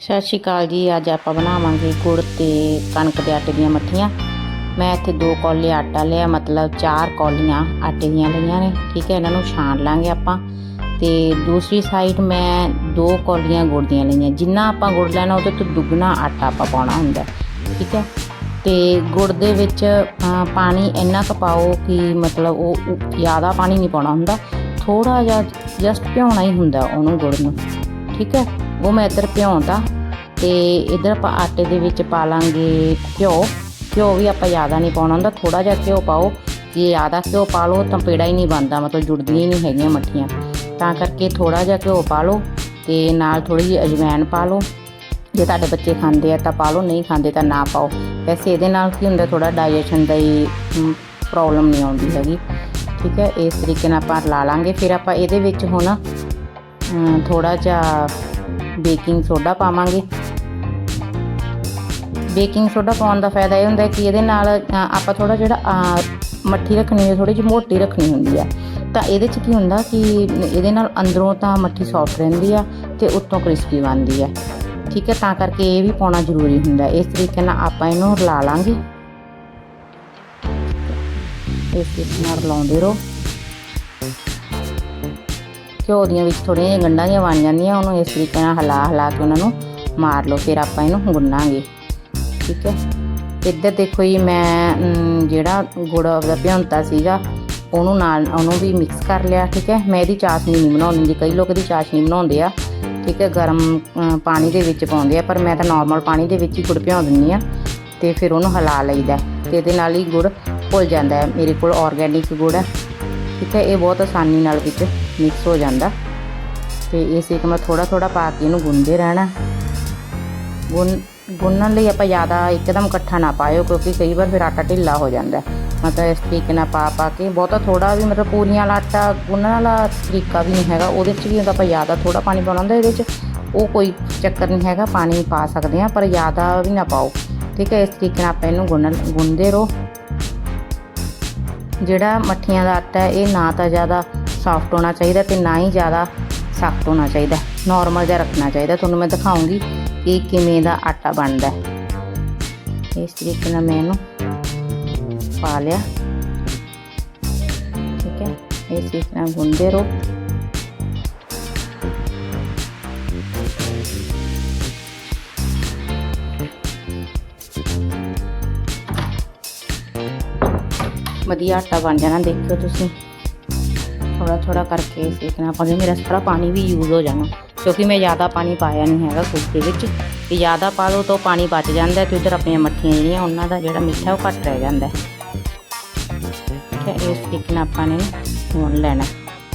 ਸਤਿ ਸ਼੍ਰੀ ਅਕਾਲ ਜੀ, ਅੱਜ ਆਪਾਂ ਬਣਾਵਾਂਗੇ ਗੁੜ ਤੇ ਕਣਕ ਦੇ ਆਟੇ ਦੀਆਂ ਮੱਠੀਆਂ। ਮੈਂ ਇੱਥੇ ਦੋ ਕੌਲੇ ਆਟਾ ਲਿਆ, ਮਤਲਬ ਚਾਰ ਕੌਲੀਆਂ ਆਟੇ ਦੀਆਂ ਲਈਆਂ ਨੇ, ਠੀਕ ਹੈ, ਇਹਨਾਂ ਨੂੰ ਛਾਣ ਲਾਂਗੇ ਆਪਾਂ। ਤੇ ਦੂਸਰੀ ਸਾਈਡ ਮੈਂ ਦੋ ਕੌਲੀਆਂ ਗੁੜ ਦੀਆਂ ਲਈਆਂ, ਜਿੰਨਾ ਆਪਾਂ ਗੁੜ ਲੈਣਾ ਉਹਦੇ ਤੋਂ ਦੁੱਗਣਾ ਆਟਾ ਆਪਾਂ ਪਾਉਣਾ ਹੁੰਦਾ, ਠੀਕ ਹੈ। ਤੇ ਗੁੜ ਦੇ ਵਿੱਚ ਪਾਣੀ ਇੰਨਾ ਕੁ ਪਾਓ ਕਿ ਮਤਲਬ ਉਹ ਉਹ ਜ਼ਿਆਦਾ ਪਾਣੀ ਨਹੀਂ ਪਾਉਣਾ ਹੁੰਦਾ ਥੋੜਾ ਜਿਹਾ ਜਸਟ ਭਿਉਣਾ ਹੀ ਹੁੰਦਾ ਉਹਨੂੰ ਗੁੜ ਨੂੰ, ਠੀਕ ਹੈ। ਉਹ ਮੈਂ ਇੱਧਰ ਭਿਉਂਤਾ ਤੇ ਇੱਧਰ ਆਪਾਂ ਆਟੇ ਦੇ ਵਿੱਚ ਪਾ ਲਾਂਗੇ ਘਿਓ। ਘਿਓ ਵੀ ਆਪਾਂ ਜ਼ਿਆਦਾ ਨਹੀਂ ਪਾਉਣਾ ਹੁੰਦਾ ਥੋੜਾ ਜਿਹਾ ਘਿਓ ਪਾਓ। ਜੇ ਜ਼ਿਆਦਾ ਘਿਓ ਪਾ ਲਓ, ਤਾਂ ਪੇੜਾ ਹੀ ਨਹੀਂ ਬਣਦਾ, ਮਤਲਬ ਜੁੜਦੀਆਂ ਹੀ ਨਹੀਂ ਹੈਗੀਆਂ ਮੱਠੀਆਂ। ਤਾਂ ਕਰਕੇ ਥੋੜਾ ਜਿਹਾ ਘਿਓ ਪਾ ਲਓ, ਤੇ ਨਾਲ ਥੋੜੀ ਜਿਹੀ ਅਜਵਾਇਣ ਪਾ ਲਓ। ਜੇ ਤੁਹਾਡੇ ਬੱਚੇ ਖਾਂਦੇ ਆ ਤਾਂ ਪਾ ਲਓ, ਨਹੀਂ ਖਾਂਦੇ ਤਾਂ ਨਾ ਪਾਓ। ਵੈਸੇ ਇਹਦੇ ਨਾਲ ਕੀ ਹੁੰਦਾ ਥੋੜਾ ਡਾਈਜੈਸ਼ਨ ਦਾ ਹੀ ਪ੍ਰੋਬਲਮ ਨਹੀਂ ਆਉਂਦੀ ਹੈਗੀ। ਠੀਕ ਹੈ, ਇਸ ਤਰੀਕੇ ਨਾਲ ਆਪਾਂ ਲਾ ਲਾਂਗੇ। ਫਿਰ ਆਪਾਂ ਇਹਦੇ ਵਿੱਚ ਹੁਣ ਥੋੜਾ ਜਿਹਾ ਬੇਕਿੰਗ ਸੋਡਾ ਪਾਵਾਂਗੇ। ਬੇਕਿੰਗ ਸੋਡਾ ਪਾਉਣ ਦਾ ਫਾਇਦਾ ਇਹ ਹੁੰਦਾ ਕਿ ਇਹਦੇ ਨਾਲ ਆਪਾਂ ਥੋੜਾ ਜਿਹੜਾ ਮੱਠੀ ਰੱਖਣੀ ਹੈ ਥੋੜੀ ਜਿਹੀ ਮੋਟੀ ਰੱਖਣੀ ਹੁੰਦੀ ਆ ਤਾਂ ਇਹਦੇ 'ਚ ਕੀ ਹੁੰਦਾ ਕਿ ਇਹਦੇ ਨਾਲ ਅੰਦਰੋਂ ਤਾਂ ਮੱਠੀ ਸੌਫਟ ਰਹਿੰਦੀ ਆ ਤੇ ਉੱਤੋਂ ਕ੍ਰਿਸਪੀ ਬਣਦੀ ਆ ਠੀਕ ਹੈ, ਤਾਂ ਕਰਕੇ ਇਹ ਵੀ ਪਾਉਣਾ ਜ਼ਰੂਰੀ ਹੁੰਦਾ। ਇਸ ਤਰੀਕੇ ਨਾਲ ਆਪਾਂ ਇਹਨੂੰ ਰਲਾ ਲਾਂਗੇ। ਇਸ ਤਰੀਕੇ ਨਾਲ ਰਲਾਉਂਦੇ ਰਹੋ। ਘਿਓ ਦੀਆਂ ਵਿੱਚ ਥੋੜ੍ਹੀਆਂ ਜਿਹੀਆਂ ਗੰਢਾਂ ਜਿਹੀਆਂ ਬਣ ਜਾਂਦੀਆਂ, ਉਹਨੂੰ ਇਸ ਤਰੀਕੇ ਨਾਲ ਹਿਲਾ ਹਿਲਾ ਕੇ ਉਹਨਾਂ ਨੂੰ ਮਾਰ ਲਓ, ਫਿਰ ਆਪਾਂ ਇਹਨੂੰ ਗੁੰਨਾਂਗੇ। ਠੀਕ ਹੈ? ਇੱਧਰ ਦੇਖੋ ਜੀ, ਮੈਂ ਜਿਹੜਾ ਗੁੜ ਦਾ ਭਿਉਂਤਾ ਸੀਗਾ, ਉਹਨੂੰ ਨਾਲ, ਉਹਨੂੰ ਵੀ ਮਿਕਸ ਕਰ ਲਿਆ, ਠੀਕ ਹੈ? ਮੈਂ ਇਹਦੀ ਚਾਸ਼ਨੀ ਨਹੀਂ ਬਣਾਉਂਦੀ, ਜੀ ਕਈ ਲੋਕ ਇਹਦੀ ਚਾਸ਼ਨੀ ਬਣਾਉਂਦੇ ਆ, ਠੀਕ ਹੈ? ਗਰਮ ਪਾਣੀ ਦੇ ਵਿੱਚ ਪਾਉਂਦੇ ਆ, ਪਰ ਮੈਂ ਤਾਂ ਨਾਰਮਲ ਪਾਣੀ ਦੇ ਵਿੱਚ ਹੀ ਗੁੜ ਭਿਉਂ ਦਿੰਦੀ ਆ ਤੇ ਫਿਰ ਉਹਨੂੰ ਹਿਲਾ ਲਈਦਾ ਤੇ ਇਹਦੇ ਨਾਲ ਹੀ ਗੁੜ ਭੁੱਲ ਜਾਂਦਾ ਹੈ। ਮੇਰੇ ਕੋਲ ਆਰਗੈਨਿਕ ਗੁੜ ਹੈ, ਠੀਕ ਹੈ? ਇਹ ਬਹੁਤ ਆਸਾਨੀ ਨਾਲ ਵਿੱਚ ਮਿਕਸ ਹੋ ਜਾਂਦਾ। ਤੇ ਇਸ ਇੱਕ ਮੈਂ ਥੋੜਾ ਥੋੜਾ ਪਾ ਕੇ ਇਹਨੂੰ ਗੁੰਨਦੇ ਰਹਿਣਾ। ਗੁੰਨ ਗੁੰਨਣ ਲਈ ਆਪਾਂ ਜ਼ਿਆਦਾ ਇੱਕਦਮ ਇਕੱਠਾ ਨਾ ਪਾਇਓ, ਕਿਉਂਕਿ ਕਈ ਵਾਰ ਫਿਰ ਆਟਾ ਢਿੱਲਾ ਹੋ ਜਾਂਦਾ ਮਤਲਬ ਇਸ ਤਰੀਕੇ ਨਾਲ ਪਾ ਪਾ ਕੇ ਬਹੁਤਾ ਥੋੜਾ ਵੀ ਮਤਲਬ ਪੂਰੀਆਂ ਵਾਲਾ ਆਟਾ ਗੁੰਨਣ ਵਾਲਾ ਤਰੀਕਾ ਵੀ ਨਹੀਂ ਹੈਗਾ। ਉਹਦੇ 'ਚ ਵੀ ਹੁੰਦਾ ਆਪਾਂ ਜ਼ਿਆਦਾ ਥੋੜਾ ਪਾਣੀ ਪਾਉਣਾ ਹੁੰਦਾ, ਇਹਦੇ 'ਚ ਉਹ ਕੋਈ ਚੱਕਰ ਨਹੀਂ ਹੈਗਾ, ਪਾਣੀ ਪਾ ਸਕਦੇ ਆ ਪਰ ਜ਼ਿਆਦਾ ਵੀ ਨਾ ਪਾਓ। ਠੀਕ ਹੈ, ਇਸ ਤਰੀਕੇ ਨਾਲ ਆਪਾਂ ਇਹਨੂੰ ਗੁੰਨ ਗੁੰਨਦੇ ਰਹੋ। ਜਿਹੜਾ ਮੱਠੀਆਂ ਦਾ ਆਟਾ ਇਹ ਨਾ ਤਾਂ ਜ਼ਿਆਦਾ ਸੌਫਟ ਹੋਣਾ ਚਾਹੀਦਾ ਤੇ ਨਾ ਹੀ ਜ਼ਿਆਦਾ ਸਖਤ ਹੋਣਾ ਚਾਹੀਦਾ। ਨਾਰਮਲ ਜਿਹਾ ਰੱਖਣਾ ਚਾਹੀਦਾ। ਤੁਹਾਨੂੰ ਮੈਂ ਦਿਖਾਉਂਗੀ ਕਿ ਕਿਵੇਂ ਦਾ ਆਟਾ ਬਣਦਾ ਇਸ ਤਰੀਕੇ ਨਾਲ ਮੈਂ ਇਹਨੂੰ ਪਾ ਲਿਆ। ਠੀਕ ਹੈ। ਇਸ ਤਰੀਕੇ ਨਾਲ ਗੁੰਦੇ ਰਹੋ। ਵਧੀਆ ਆਟਾ ਬਣ ਜਾਣਾ। ਦੇਖਿਓ ਤੁਸੀਂ। ਥੋੜਾ ਥੋੜਾ ਕਰਕੇ ਸੇਕਣਾ ਪਾਉਂਦੇ ਮੇਰਾ ਸਾਰਾ ਪਾਣੀ ਵੀ ਯੂਜ਼ ਹੋ ਜਾਣਾ, ਕਿਉਂਕਿ ਮੈਂ ਜ਼ਿਆਦਾ ਪਾਣੀ ਪਾਇਆ ਨਹੀਂ ਹੈਗਾ ਕੁੱਕ ਵਿੱਚ। ਕਿ ਜ਼ਿਆਦਾ ਪਾ ਲਓ ਤਾਂ ਪਾਣੀ ਬਚ ਜਾਂਦਾ ਹੈ ਤੇ ਉਧਰ ਆਪਣੀਆਂ ਮੱਠੀਆਂ ਜਿਹੜੀਆਂ, ਉਹਨਾਂ ਦਾ ਜਿਹੜਾ ਮਿੱਠਾ ਉਹ ਘੱਟ ਰਹਿ ਜਾਂਦਾ। ਹੈ ਠੀਕ ਹੈ, ਇਸ ਤਰੀਕੇ ਨਾਲ ਆਪਾਂ ਨੇ ਹੁਣ ਲੈਣਾ।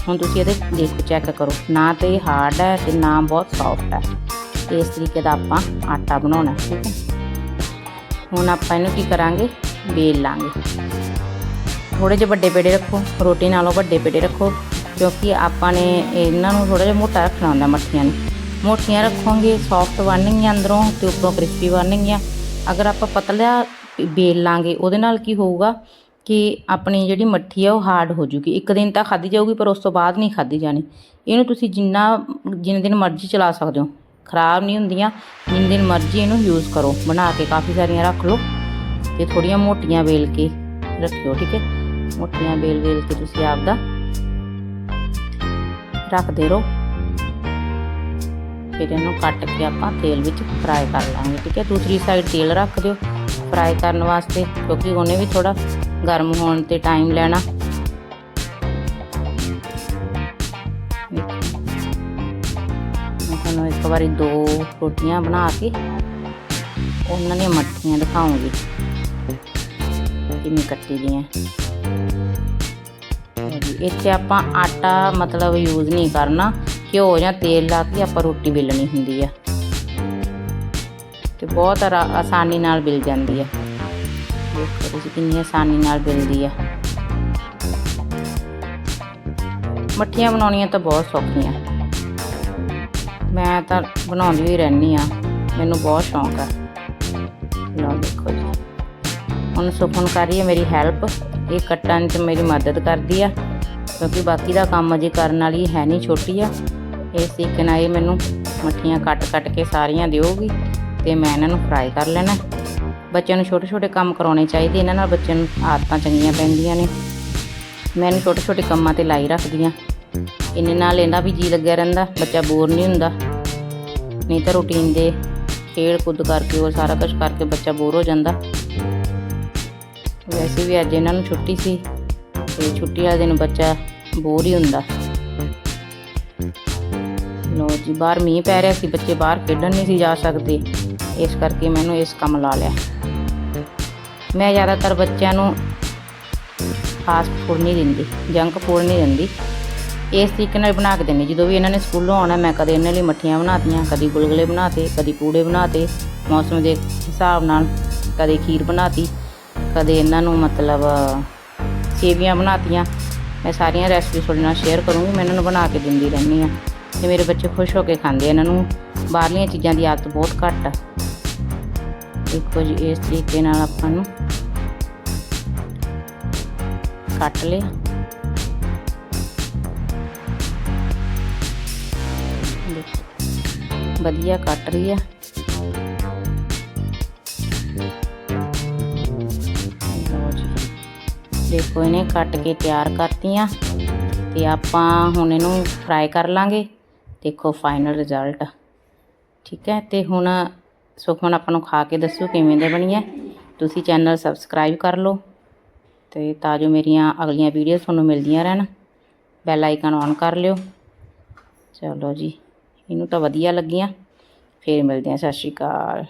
ਹੁਣ ਤੁਸੀਂ ਇਹਦੇ ਦੇਖੋ ਚੈੱਕ ਕਰੋ, ਨਾ ਤੇ ਇਹ ਹਾਰਡ ਹੈ ਤੇ ਨਾ ਬਹੁਤ ਸੌਫਟ ਹੈ। ਇਸ ਤਰੀਕੇ ਦਾ ਆਪਾਂ ਆਟਾ ਬਣਾਉਣਾ, ਠੀਕ ਹੈ। ਹੁਣ ਆਪਾਂ ਇਹਨੂੰ ਕੀ ਕਰਾਂਗੇ? ਵੇਲ ਲਾਂਗੇ। ਥੋੜੇ ਜਿਹੇ ਵੱਡੇ ਪੇੜੇ ਰੱਖੋ, ਰੋਟੀ ਨਾਲੋਂ ਵੱਡੇ ਪੇੜੇ ਰੱਖੋ, ਕਿਉਂਕਿ ਆਪਾਂ ਨੇ ਇਹਨਾਂ ਨੂੰ ਥੋੜਾ ਜਿਹਾ ਮੋਟਾ ਰੱਖਣਾ ਹੁੰਦਾ ਮੱਠੀਆਂ ਨੂੰ। ਮੋਟੀਆਂ ਰੱਖੋਗੇ ਸੌਫਟ ਬਣਨਗੀਆਂ ਅੰਦਰੋਂ ਤੇ ਉੱਪਰੋਂ ਕ੍ਰਿਸਪੀ ਬਣਨਗੀਆਂ। ਅਗਰ ਆਪਾਂ ਪਤਲਾ ਬੇਲ ਲਾਂਗੇ, ਉਹਦੇ ਨਾਲ ਕੀ ਹੋਊਗਾ ਕਿ ਆਪਣੀ ਜਿਹੜੀ ਮੱਠੀ ਆ, ਉਹ ਹਾਰਡ ਹੋ ਜੂਗੀ। ਇੱਕ ਦਿਨ ਤਾਂ ਖਾਧੀ ਜਾਊਗੀ, ਪਰ ਉਸ ਤੋਂ ਬਾਅਦ ਨਹੀਂ ਖਾਧੀ ਜਾਣੀ। ਇਹਨੂੰ ਤੁਸੀਂ ਜਿੰਨਾ, ਜਿੰਨੇ ਦਿਨ ਮਰਜ਼ੀ ਚਲਾ ਸਕਦੇ ਹੋ। ਖਰਾਬ ਨਹੀਂ ਹੁੰਦੀਆਂ, ਜਿੰਨੇ ਦਿਨ ਮਰਜ਼ੀ ਇਹਨੂੰ ਯੂਜ਼ ਕਰੋ। ਬਣਾ ਕੇ ਕਾਫੀ ਸਾਰੀਆਂ ਰੱਖ ਲਓ ਤੇ ਥੋੜੀਆਂ ਮੋਟੀਆਂ ਵੇਲ ਕੇ ਰੱਖਿਓ, ਠੀਕ ਹੈ? ਮੋਟੀਆਂ ਵੇਲ ਵੇਲ ਕੇ ਤੁਸੀਂ ਆਪਦਾ ਰੱਖਦੇ ਰਹੋ। ਫਿਰ ਇਹਨੂੰ ਕੱਟ ਕੇ ਆਪਾਂ ਤੇਲ ਵਿੱਚ ਫਰਾਈ ਕਰ ਲਾਂਗੇ, ਠੀਕ ਹੈ? ਦੂਸਰੀ ਸਾਈਡ ਤੇਲ ਰੱਖ ਦਿਓ ਫਰਾਈ ਕਰਨ ਵਾਸਤੇ, ਕਿਉਂਕਿ ਉਹਨੇ ਵੀ ਥੋੜਾ ਗਰਮ ਹੋਣ ਤੇ ਟਾਈਮ ਲੈਣਾ। ਤੁਹਾਨੂੰ ਇੱਕ ਵਾਰੀ ਦੋ ਰੋਟੀਆਂ ਬਣਾ ਕੇ ਉਹਨਾਂ ਦੀਆਂ ਮੱਠੀਆਂ ਦਿਖਾਉਂਗੀ, ਕਿਵੇਂ ਕੱਟੀ ਦੀਆਂ। ਇੱਥੇ ਆਪਾਂ ਆਟਾ ਮਤਲਬ ਯੂਜ਼ ਨਹੀਂ ਕਰਨਾ। ਘਿਓ ਜਾਂ ਤੇਲ ਲਾ ਕੇ ਆਪਾਂ ਰੋਟੀ ਵੇਲਣੀ ਹੁੰਦੀ ਆ। ਤੇ ਬਹੁਤ ਆਸਾਨੀ ਨਾਲ ਮਿਲ ਜਾਂਦੀ ਆ। ਦੇਖੋ ਤੁਸੀਂ ਕਿੰਨੀ ਆਸਾਨੀ ਨਾਲ ਮਿਲਦੀ ਆ। ਮੱਠੀਆਂ ਬਣਾਉਣੀਆਂ ਤਾਂ ਬਹੁਤ ਸੌਖੀਆਂ। ਮੈਂ ਤਾਂ ਬਣਾਉਂਦੀ ਹੀ ਰਹਿੰਦੀ ਆ। ਮੈਨੂੰ ਬਹੁਤ ਸ਼ੌਂਕ ਆ। ਲਓ ਦੇਖੋ ਜੀ। ਹੁਣ ਸੁਖਨ ਕਰ ਰਹੀ ਹੈ ਮੇਰੀ ਹੈਲਪ ਇਹ ਕੱਟਣ 'ਚ ਮੇਰੀ ਮਦਦ ਕਰਦੀ ਆ, ਕਿਉਂਕਿ ਬਾਕੀ ਦਾ ਕੰਮ ਅਜੇ ਕਰਨ ਵਾਲੀ ਹੈ ਨਹੀਂ ਛੋਟੀ ਆ। ਇਸ ਤਰੀਕੇ ਨਾਲ ਇਹ ਮੈਨੂੰ ਮੱਠੀਆਂ ਕੱਟ ਕੱਟ ਕੇ ਸਾਰੀਆਂ ਦਿਓਗੀ ਤੇ ਮੈਂ ਇਹਨਾਂ ਨੂੰ ਫਰਾਈ ਕਰ ਲੈਣਾ। ਬੱਚਿਆਂ ਨੂੰ ਛੋਟੇ ਛੋਟੇ ਕੰਮ ਕਰਾਉਣੇ ਚਾਹੀਦੇ, ਇਹਨਾਂ ਨਾਲ ਬੱਚਿਆਂ ਨੂੰ ਆਦਤਾਂ ਚੰਗੀਆਂ ਪੈਂਦੀਆਂ ਨੇ। ਮੈਂ ਇਹਨੂੰ ਛੋਟੇ ਛੋਟੇ ਕੰਮਾਂ ਤੇ ਲਾਈ ਰੱਖਦੀ ਹਾਂ ਇਹਨੇ ਨਾਲ ਇਹਦਾ ਵੀ ਜੀ ਲੱਗਿਆ ਰਹਿੰਦਾ, ਬੱਚਾ ਬੋਰ ਨਹੀਂ ਹੁੰਦਾ। ਨਹੀਂ ਤਾਂ ਰੂਟੀਨ ਦੇ ਖੇਡ ਕੁੱਦ ਕਰਕੇ ਹੋਰ ਸਾਰਾ ਕੁਝ ਕਰਕੇ ਬੱਚਾ ਬੋਰ ਹੋ ਜਾਂਦਾ। ਵੈਸੇ ਵੀ ਅੱਜ ਇਹਨਾਂ ਨੂੰ ਛੁੱਟੀ ਸੀ ਤੇ ਛੁੱਟੀ ਵਾਲੇ ਦਿਨ ਬੱਚਾ ਬੋਰ ਹੀ ਹੁੰਦਾ। ਲੋ ਜੀ, ਬਾਹਰ ਮੀਂਹ ਪੈ ਰਿਹਾ ਸੀ, ਬੱਚੇ ਬਾਹਰ ਖੇਡਣ ਨਹੀਂ ਸੀ ਜਾ ਸਕਦੇ। ਇਸ ਕਰਕੇ ਮੈਨੂੰ ਇਸ ਕੰਮ ਲਾ ਲਿਆ। ਮੈਂ ਜ਼ਿਆਦਾਤਰ ਬੱਚਿਆਂ ਨੂੰ ਫਾਸਟ ਫੂਡ ਨਹੀਂ ਦਿੰਦੀ ਜੰਕ ਫੂਡ ਨਹੀਂ ਦਿੰਦੀ। ਇਸ ਤਰੀਕੇ ਨਾਲ ਬਣਾ ਕੇ ਦਿੰਦੀ, ਜਦੋਂ ਵੀ ਇਹਨਾਂ ਨੇ ਸਕੂਲੋਂ ਆਉਣਾ, ਮੈਂ ਕਦੇ ਇਹਨਾਂ ਲਈ ਮੱਠੀਆਂ ਬਣਾਤੀਆਂ, ਕਦੀ ਗੁਲਗੁਲੇ ਬਣਾਤੇ, ਕਦੀ ਪੂੜੇ ਬਣਾਤੇ। ਮੌਸਮ ਦੇ ਹਿਸਾਬ ਨਾਲ ਕਦੇ ਖੀਰ ਬਣਾਤੀ। ਕਦੇ ਇਹਨਾਂ ਨੂੰ ਮਤਲਬ ਸੇਵੀਆਂ ਬਣਾਤੀਆਂ। ਮੈਂ ਸਾਰੀਆਂ ਰੈਸਪੀ ਤੁਹਾਡੇ ਨਾਲ ਸ਼ੇਅਰ ਕਰੂੰਗੀ, ਮੈਂ ਇਹਨਾਂ ਨੂੰ ਬਣਾ ਕੇ ਦਿੰਦੀ ਰਹਿੰਦੀ ਆ ਤੇ ਮੇਰੇ ਬੱਚੇ ਖੁਸ਼ ਹੋ ਕੇ ਖਾਂਦੇ ਆ ਇਹਨਾਂ ਨੂੰ। ਬਾਹਰਲੀਆਂ ਚੀਜ਼ਾਂ ਦੀ ਆਦਤ ਬਹੁਤ ਘੱਟ ਆ। ਦੇਖੋ ਜੀ, ਇਸ ਤਰੀਕੇ ਨਾਲ ਆਪਾਂ ਨੂੰ ਕੱਟ ਲਿਆ। ਵਧੀਆ ਕੱਟ ਰਹੀ ਆ। ਦੇਖੋ ਇਹਨੇ ਕੱਟ ਕੇ ਤਿਆਰ ਕਰਤੀਆਂ ਤੇ ਆਪਾਂ ਹੁਣ ਇਹਨੂੰ ਫਰਾਈ ਕਰ ਲਾਂਗੇ। ਦੇਖੋ ਫਾਈਨਲ ਰਿਜ਼ਲਟ ਠੀਕ ਹੈ, ਤੇ ਹੁਣ ਸੁਖਮਨ ਆਪਾਂ ਨੂੰ ਖਾ ਕੇ ਦੱਸੋ ਕਿਵੇਂ ਦੇ ਬਣੀ ਹੈ। ਤੁਸੀਂ ਚੈਨਲ ਸਬਸਕ੍ਰਾਈਬ ਕਰ ਲਓ ਤੇ ਤਾਂ ਜੋ ਮੇਰੀਆਂ ਅਗਲੀਆਂ ਵੀਡੀਓਜ਼ ਤੁਹਾਨੂੰ ਮਿਲਦੀਆਂ ਰਹਿਣ। ਬੈਲ ਆਈਕਨ ਔਨ ਕਰ ਲਿਓ। ਚਲੋ ਜੀ, ਇਹਨੂੰ ਤਾਂ ਵਧੀਆ ਲੱਗੀਆਂ। ਫੇਰ ਮਿਲਦੇ ਹਾਂ, ਸਤਿ ਸ਼੍ਰੀ ਅਕਾਲ।